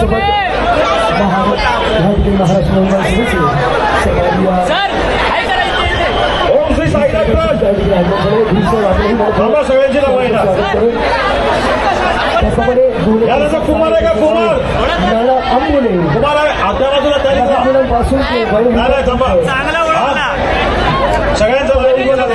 सोबत ओम श्री सगळ्यांची त्याचप्रमाणे कुमार आहे का कुमार? नाना आंबोले. कुमार आहे? हाताला सगळ्यांचा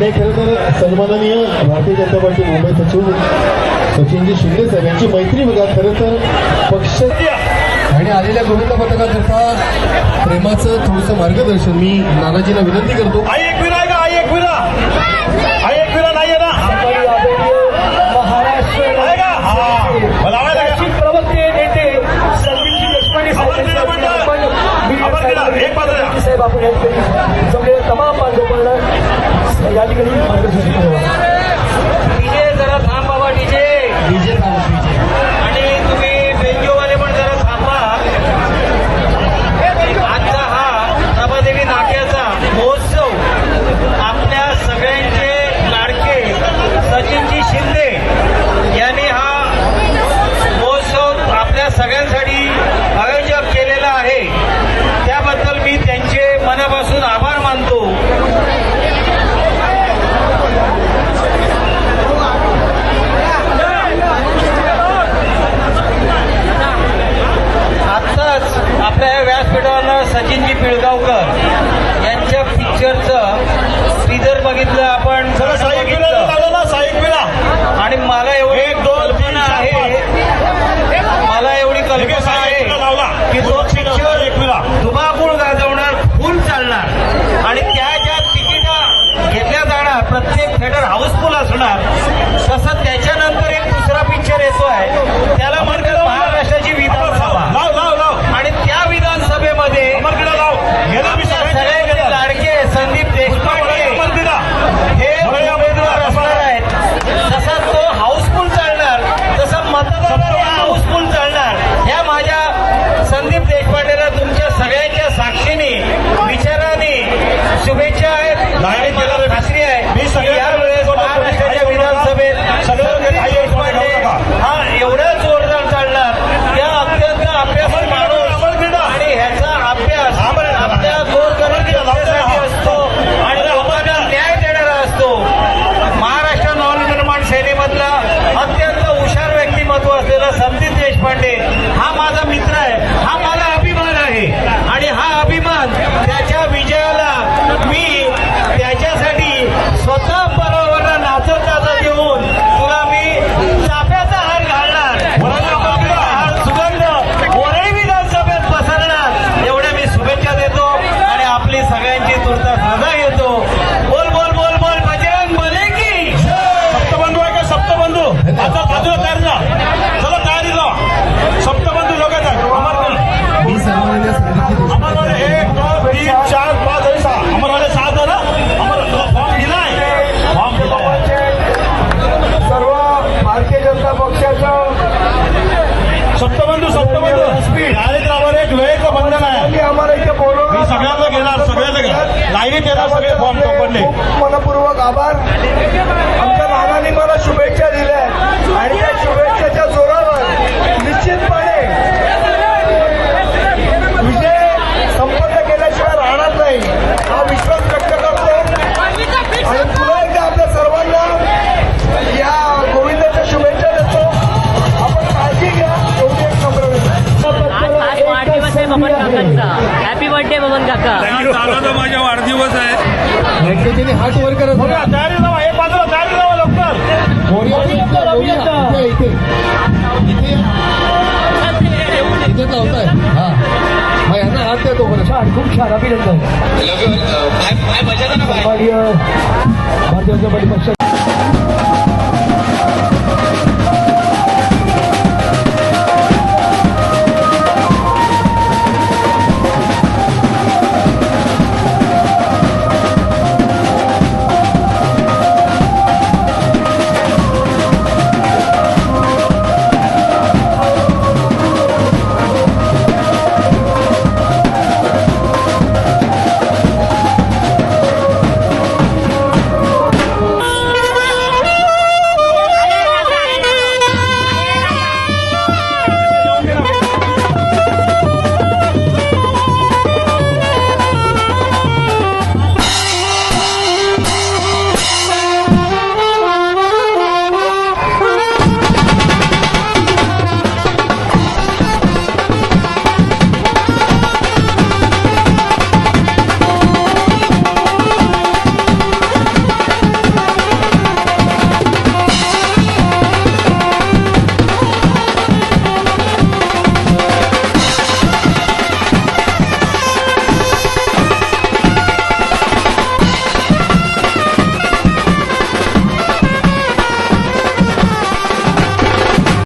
आणि खरं तर सन्माननीय भारतीय जनता पार्टी मुंबई सचिव सचिनजी शिंदे साहेब यांची मैत्री बघा खरं तर पक्ष आणि आलेल्या गोविंद पथकाकरता प्रेमाचं थोडंसं मार्गदर्शन मी नानाजींना विनंती करतो. आपण साहेब आपण या ठिकाणी मार्गदर्शन नाही त्याला सगळे फॉर्म सापडले मनपूर्वक आभार. आमच्या नानांनी मला शुभेच्छा दिल्या आणि त्या शुभेच्छेच्या जोरावर निश्चितपणे हात वर्कर करत तयारी लावा हे बाजूला तयारी लावा लवकर. इथे इथे इथे. हा. मग यांना छान खूप छान अभिनंदन. भारतीय